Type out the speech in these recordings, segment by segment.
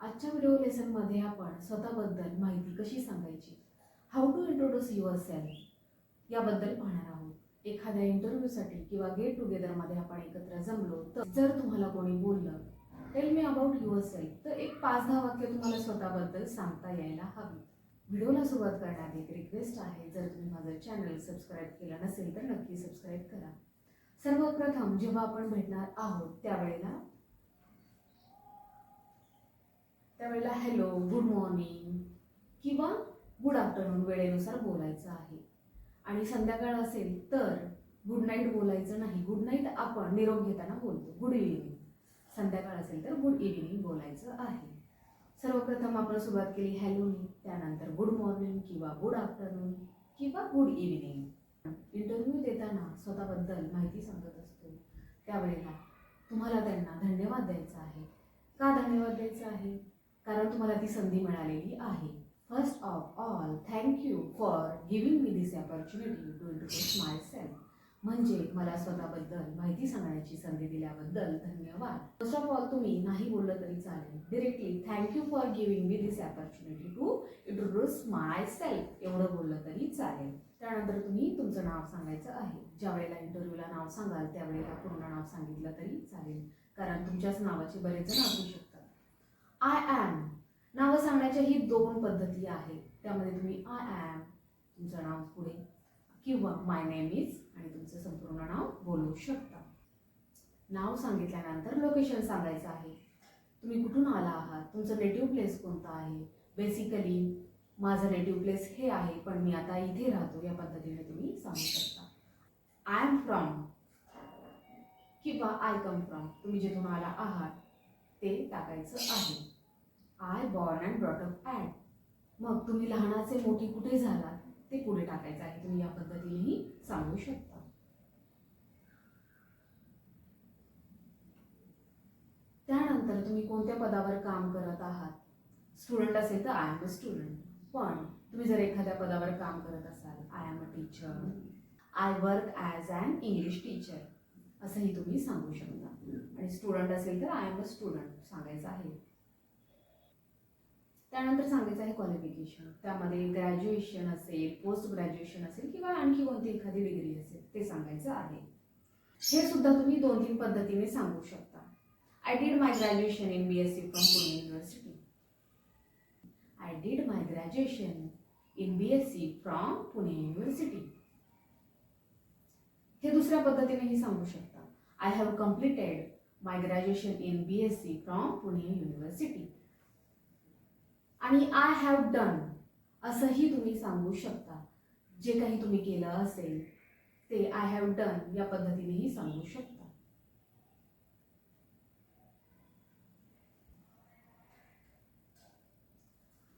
आजच्या व्हिडिओ लेसनमध्ये आपण स्वतःबद्दल माहिती कशी सांगायची? How to introduce yourself याबद्दल पाहणार आहोत. एखाद्या इंटरव्ह्यूसाठी किंवा गेट टुगेदरमध्ये आपण एकत्र जमलो तर जर तुम्हाला कोणी बोललं tell me about yourself तर एक पाच दहा वाक्य तुम्हाला स्वतःबद्दल सांगता यायला हवी. व्हिडिओला सुरुवात करण्यात एक रिक्वेस्ट आहे. जर तुम्ही माझं चॅनल सबस्क्राईब केलं नसेल तर नक्की सबस्क्राईब करा. सर्वप्रथम जेव्हा आपण भेटणार आहोत त्यावेळेला त्यावेळेला हॅलो गुड मॉर्निंग किंवा गुड आफ्टरनून वेळेनुसार बोलायचं आहे. आणि संध्याकाळ असेल तर गुड नाईट बोलायचं नाही. गुड नाईट आपण निरोप घेताना बोलतो. गुड इव्हिनिंग संध्याकाळ असेल तर गुड इव्हिनिंग बोलायचं आहे. सर्वप्रथम आपण सुरुवात केली हॅलोनी त्यानंतर गुड मॉर्निंग किंवा गुड आफ्टरनून किंवा गुड इव्हिनिंग इंटरव्ह्यू देताना स्वतःबद्दल माहिती सांगत असतो. त्यावेळेला तुम्हाला त्यांना धन्यवाद द्यायचा आहे. का धन्यवाद द्यायचा आहे? कारण तुम्हाला ती संधी मिळालेली आहे. First of all thank you for giving me this opportunity to introduce myself म्हणजे मला स्वतःबद्दल माहिती सांगण्याची संधी दिल्याबद्दल धन्यवाद. फर्स्ट ऑफ ऑल तुम्ही नाही बोललं तरी चालेल. Directly thank you for giving me this opportunity to introduce myself एवढं बोललं तरी चालेल. त्यानंतर तुम्ही तुमचं नाव सांगायचं आहे. ज्या वेळेला इंटरव्ह्यूला नाव सांगाल त्यावेळेला पूर्ण नाव सांगितलं तरी चालेल. कारण तुमच्याच नावाचे बरेच जण असू शकतात. आय ॲम नावं सांगण्याच्या ही दोन पद्धती आहेत. त्यामध्ये तुम्ही आय ॲम तुमचं नाव पुढे किंवा माय नेम इज आणि तुमचं संपूर्ण नाव बोलू शकता. नाव सांगितल्यानंतर लोकेशन सांगायचं आहे. तुम्ही कुठून आला आहात? तुमचं नेटिव्ह प्लेस कोणतं आहे? बेसिकली माझं नेटिव्ह प्लेस हे आहे पण मी आता इथे राहतो. या पद्धतीने तुम्ही सांगू शकता. आय एम फ्रॉम किंवा आय कम फ्रॉम तुम्ही जिथून आला आहात ते टाकायचं आहे. I born and brought up at मग तुम्ही लहानाचे मोठी कुठे झालात ते पुढे टाकायचं आहे. तुम्ही या पद्धतीनेही सांगू शकता. त्यानंतर तुम्ही कोणत्या पदावर काम करत आहात? स्टुडंट असेल तर आय एम अ स्टुडंट पण तुम्ही जर एखाद्या पदावर काम करत असाल I am a teacher I work as an English teacher असंही तुम्ही सांगू शकता. आणि स्टुडंट असेल तर आय एम अ स्टुडंट सांगायचं आहे. त्यानंतर सांगायचं आहे क्वालिफिकेशन त्यामध्ये ग्रॅज्युएशन असेल पोस्ट ग्रॅज्युएशन असेल किंवा आणखी कोणती एखादी डिग्री असेल ते सांगायचं आहे. हे सुद्धा तुम्ही दोन तीन पद्धतीने सांगू शकता. I did my graduation in B S C from Pune university I did my graduation in B S C from Pune university हे दुसऱ्या पद्धतीनेही सांगू शकता. I have completed my graduation in B S C from Pune university आणि I have done असंही तुम्ही सांगू शकता. जे काही तुम्ही केलं असेल ते आय हॅव डन या पद्धतीनेही सांगू शकता.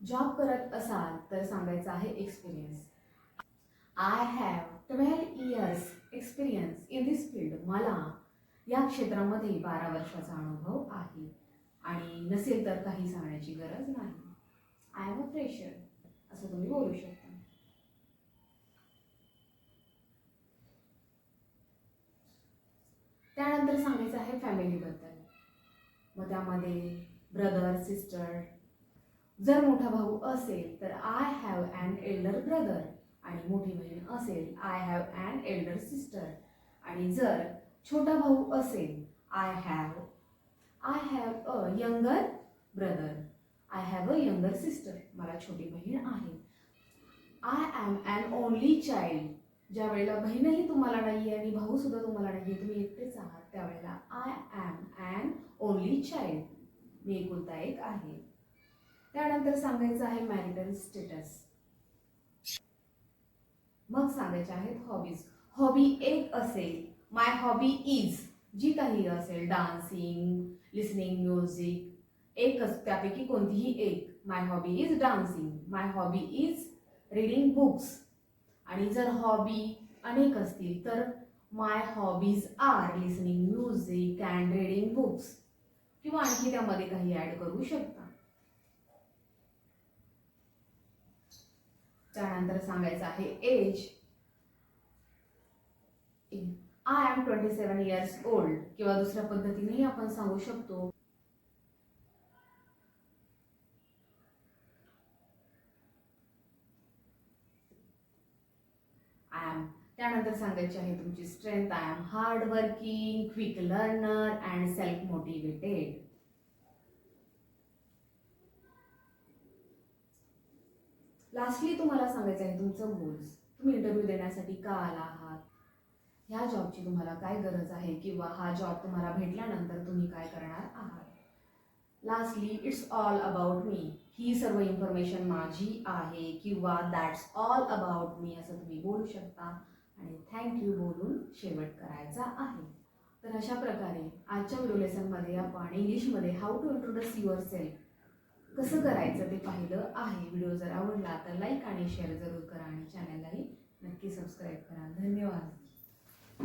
जॉब करत असाल तर सांगायचं आहे experience I have twelve years experience in this field मला या क्षेत्रामध्ये बारा वर्षाचा अनुभव आहे. आणि नसेल तर काही सांगण्याची गरज नाही. आय एम अ फ्रेशर असं तुम्ही बोलू शकता. त्यानंतर सांगायचं आहे फॅमिलीबद्दल मग त्यामध्ये ब्रदर सिस्टर जर मोठा भाऊ असेल तर I have and elder brother आणि मोठी बहीण असेल. I have and elder sister आणि जर छोटा भाऊ असेल I have I have a younger brother I have a younger sister मला छोटी बहीण आहे. I am an only child ज्या वेळेला बहीणही तुम्हाला नाही आहे आणि भाऊसुद्धा तुम्हाला नाही आहे तुम्ही एकटेच आहात त्यावेळेला I am an only child मी एकुलता एक आहे. त्यानंतर सांगायचं आहे मॅरिटल स्टेटस मग सांगायचे आहेत हॉबीज हॉबी एक असेल माय हॉबी इज जी काही असेल डान्सिंग लिसनिंग म्युझिक एकच त्यापैकी कोणतीही एक. My hobby is dancing my hobby is reading books आणि जर हॉबी अनेक असतील तर my hobbies are listening music and reading books किंवा आणखी त्यामध्ये काही ॲड करू शकतो. त्यानंतर सांगायचं आहे age I am twenty seven years old किंवा दुसऱ्या पद्धतीनेही आपण सांगू शकतो. आय एम त्यानंतर सांगायची आहे तुमची strength I am hard working quick learner and self motivated lastly तुम्हाला सांगायचं आहे तुमचं गोल्स तुम्ही इंटरव्ह्यू देण्यासाठी का आला आहात. ह्या जॉबची तुम्हाला काय गरज आहे किंवा हा जॉब तुम्हाला भेटल्यानंतर तुम्ही काय करणार आहात? Lastly it's all about me ही सर्व इन्फॉर्मेशन माझी आहे किंवा दॅट्स ऑल अबाउट मी असं तुम्ही बोलू शकता. आणि थँक्यू बोलून शेवट करायचा आहे. तर अशा प्रकारे आजच्या व्हिडिओ लेसनमध्ये आपण इंग्लिशमध्ये how to introduce yourself कसं करायचं ते पाहिलं आहे. व्हिडिओ जर आवडला तर लाईक आणि शेअर जरूर करा आणि चॅनललाही नक्की सबस्क्राईब करा. धन्यवाद.